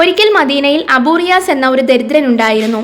ഒരിക്കൽ മദീനയിൽ അബൂറിയാസ് എന്ന ഒരു ദരിദ്രനുണ്ടായിരുന്നു.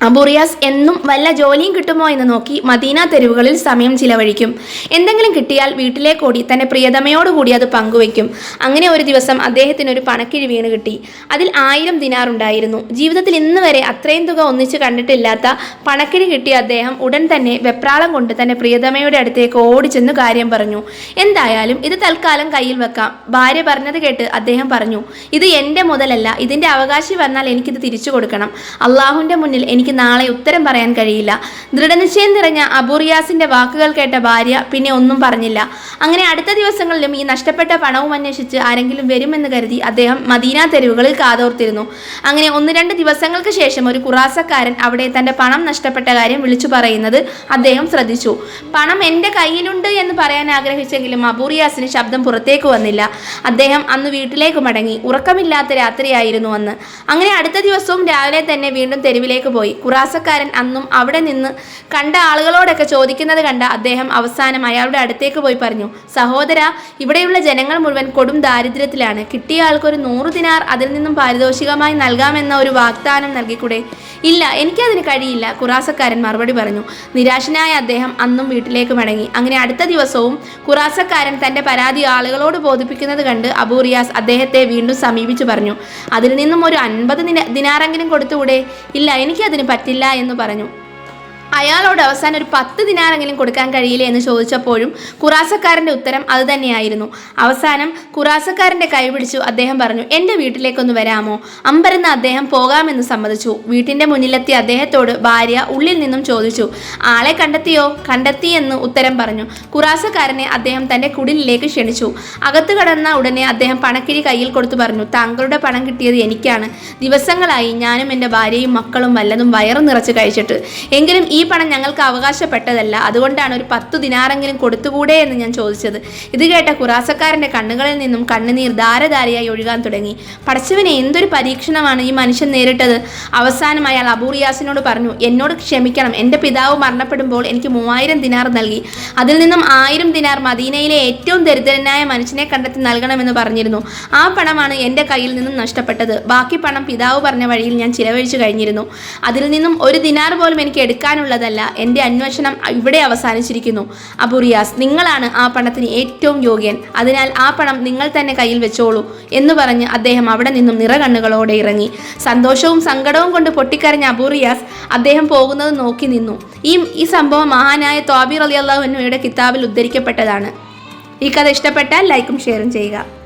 അബൂറിയാസ് എന്നും വല്ല ജോലിയും കിട്ടുമോ എന്ന് നോക്കി മദീന തെരുവുകളിൽ സമയം ചിലവഴിക്കും. എന്തെങ്കിലും കിട്ടിയാൽ വീട്ടിലേക്കോടി തന്റെ പ്രിയതമയോടുകൂടി അത് പങ്കുവെക്കും അങ്ങനെ ഒരു ദിവസം അദ്ദേഹത്തിന് ഒരു പണക്കിഴി വീണ് കിട്ടി. അതിൽ ആയിരം ദിനാർ ഉണ്ടായിരുന്നു. ജീവിതത്തിൽ ഇന്ന് വരെ അത്രയും തുക ഒന്നിച്ച് കണ്ടിട്ടില്ലാത്ത പണക്കിഴി കിട്ടിയ അദ്ദേഹം ഉടൻ തന്നെ വെപ്രാളം കൊണ്ട് തന്റെ പ്രിയതമയുടെ അടുത്തേക്ക് ഓടിച്ചെന്ന് കാര്യം പറഞ്ഞു. എന്തായാലും ഇത് തൽക്കാലം കയ്യിൽ വെക്കാം. ഭാര്യ പറഞ്ഞത് കേട്ട് അദ്ദേഹം പറഞ്ഞു ഇത് എന്റെ മുതലല്ല. ഇതിന്റെ അവകാശി വന്നാൽ എനിക്കിത് തിരിച്ചു കൊടുക്കണം. അള്ളാഹുവിന്റെ മുന്നിൽ എനിക്ക് നാളെ ഉത്തരം പറയാൻ കഴിയില്ല. ദൃഢനിശ്ചയം നിറഞ്ഞ അബൂറിയാസിന്റെ വാക്കുകൾ കേട്ട ഭാര്യ പിന്നെ ഒന്നും പറഞ്ഞില്ല. അങ്ങനെ അടുത്ത ദിവസങ്ങളിലും ഈ നഷ്ടപ്പെട്ട പണവും അന്വേഷിച്ച് ആരെങ്കിലും വരുമെന്ന് കരുതി അദ്ദേഹം മദീന തെരുവുകളിൽ കാതോർത്തിരുന്നു. അങ്ങനെ ഒന്ന് രണ്ട് ദിവസങ്ങൾക്ക് ശേഷം ഒരു കുറാസക്കാരൻ അവിടെ തന്റെ പണം നഷ്ടപ്പെട്ട കാര്യം വിളിച്ചു പറയുന്നത് അദ്ദേഹം ശ്രദ്ധിച്ചു. പണം എന്റെ കയ്യിലുണ്ട് എന്ന് പറയാൻ ആഗ്രഹിച്ചെങ്കിലും അബൂറിയാസിന് ശബ്ദം പുറത്തേക്ക് വന്നില്ല. അദ്ദേഹം അന്ന് വീട്ടിലേക്ക് മടങ്ങി. ഉറക്കമില്ലാത്ത രാത്രിയായിരുന്നു അന്ന്. അങ്ങനെ അടുത്ത ദിവസവും രാവിലെ തന്നെ വീണ്ടും തെരുവിലേക്ക് പോയി. കുറാസക്കാരൻ അന്നും അവിടെ നിന്ന് കണ്ട ആളുകളോടൊക്കെ ചോദിക്കുന്നത് കണ്ട അദ്ദേഹം അവസാനം അയാളുടെ അടുത്തേക്ക് പോയി പറഞ്ഞു സഹോദര ഇവിടെയുള്ള ജനങ്ങൾ മുഴുവൻ കൊടും ദാരിദ്ര്യത്തിലാണ്. കിട്ടിയ ആൾക്കൊരു നൂറ് ദിനാർ അതിൽ നിന്നും പാരിതോഷികമായി നൽകാമെന്ന ഒരു വാഗ്ദാനം നൽകിക്കൂടെ? ഇല്ല എനിക്കതിന് കഴിയില്ല കുറാസക്കാരൻ മറുപടി പറഞ്ഞു. നിരാശനായ അദ്ദേഹം അന്നും വീട്ടിലേക്ക് മടങ്ങി. അങ്ങനെ അടുത്ത ദിവസവും കുറാസക്കാരൻ തന്റെ പരാതി ആളുകളോട് ബോധിപ്പിക്കുന്നത് കണ്ട് അബൂറിയാസ് അദ്ദേഹത്തെ വീണ്ടും സമീപിച്ചു പറഞ്ഞു. അതിൽ നിന്നും ഒരു അൻപത് ദിന ദിനാറെങ്കിലും കൊടുത്തുകൂടെ? ഇല്ല എനിക്കതിന് പറ്റില്ല എന്ന് പറഞ്ഞു. അയാളോട് അവസാനം ഒരു പത്ത് ദിനാറെങ്കിലും കൊടുക്കാൻ കഴിയില്ലേ എന്ന് ചോദിച്ചപ്പോഴും കുറാസക്കാരന്റെ ഉത്തരം അതുതന്നെയായിരുന്നു അവസാനം കുറാസക്കാരന്റെ കൈ പിടിച്ചു അദ്ദേഹം പറഞ്ഞു എന്റെ വീട്ടിലേക്കൊന്ന് വരാമോ? അമ്പരന്ന് അദ്ദേഹം പോകാമെന്ന് സമ്മതിച്ചു. വീട്ടിന്റെ മുന്നിലെത്തിയ അദ്ദേഹത്തോട് ഭാര്യ ഉള്ളിൽ നിന്നും ചോദിച്ചു ആളെ കണ്ടെത്തിയോ? കണ്ടെത്തി എന്ന് ഉത്തരം പറഞ്ഞു. കുറാസക്കാരനെ അദ്ദേഹം തന്റെ കുടിലിലേക്ക് ക്ഷണിച്ചു. അകത്ത് കടന്ന ഉടനെ അദ്ദേഹം പണക്കിരി കയ്യിൽ കൊടുത്തു പറഞ്ഞു താങ്കളുടെ പണം കിട്ടിയത് എനിക്കാണ്. ദിവസങ്ങളായി ഞാനും എന്റെ ഭാര്യയും മക്കളും വല്ലതും വയറു നിറച്ച് കഴിച്ചിട്ട്. എങ്കിലും ഈ പണം ഞങ്ങൾക്ക് അവകാശപ്പെട്ടതല്ല. അതുകൊണ്ടാണ് ഒരു പത്തു ദിനാറെങ്കിലും കൊടുത്തുകൂടെ എന്ന് ഞാൻ ചോദിച്ചത്. ഇത് കേട്ട കുറാസക്കാരന്റെ കണ്ണുകളിൽ നിന്നും കണ്ണുനീർ ധാരധാരയായി ഒഴുകാൻ തുടങ്ങി. പടച്ചവനെ എന്തൊരു പരീക്ഷണമാണ് ഈ മനുഷ്യൻ നേരിട്ടത്? അവസാനം അയാൾ അബൂറിയാസിനോട് പറഞ്ഞു എന്നോട് ക്ഷമിക്കണം. എന്റെ പിതാവ് മരണപ്പെടുമ്പോൾ എനിക്ക് മൂവായിരം ദിനാർ നൽകി. അതിൽ നിന്നും ആയിരം ദിനാർ മദീനയിലെ ഏറ്റവും ദരിദ്രനായ മനുഷ്യനെ കണ്ടെത്തി നൽകണമെന്ന് പറഞ്ഞിരുന്നു. ആ പണമാണ് എന്റെ കയ്യിൽ നിന്നും നഷ്ടപ്പെട്ടത്. ബാക്കി പണം പിതാവ് പറഞ്ഞ വഴിയിൽ ഞാൻ ചിലവഴിച്ചു കഴിഞ്ഞിരുന്നു. അതിൽ നിന്നും ഒരു ദിനാർ പോലും എനിക്ക് എടുക്കാനുള്ളതല്ല എന്റെ അന്വേഷണം ഇവിടെ അവസാനിച്ചിരിക്കുന്നു. അപുറിയാസ് നിങ്ങളാണ് ആ പണത്തിന് ഏറ്റവും യോഗ്യൻ. അതിനാൽ ആ പണം നിങ്ങൾ തന്നെ കയ്യിൽ വെച്ചോളൂ എന്ന് പറഞ്ഞ് അദ്ദേഹം അവിടെ നിന്നും നിറകണ്ണുകളോടെ ഇറങ്ങി. സന്തോഷവും സങ്കടവും കൊണ്ട് പൊട്ടിക്കരഞ്ഞ അബൂറിയാസ് അദ്ദേഹം പോകുന്നത് നോക്കി നിന്നു. ഈ ഈ സംഭവം മഹാനായ ത്വാബിർ അലി അള്ളാഹുവിനയുടെ കിതാബിൽ ഉദ്ധരിക്കപ്പെട്ടതാണ്. ഈ കഥ ഇഷ്ടപ്പെട്ടാൽ ലൈക്കും ഷെയറും ചെയ്യുക.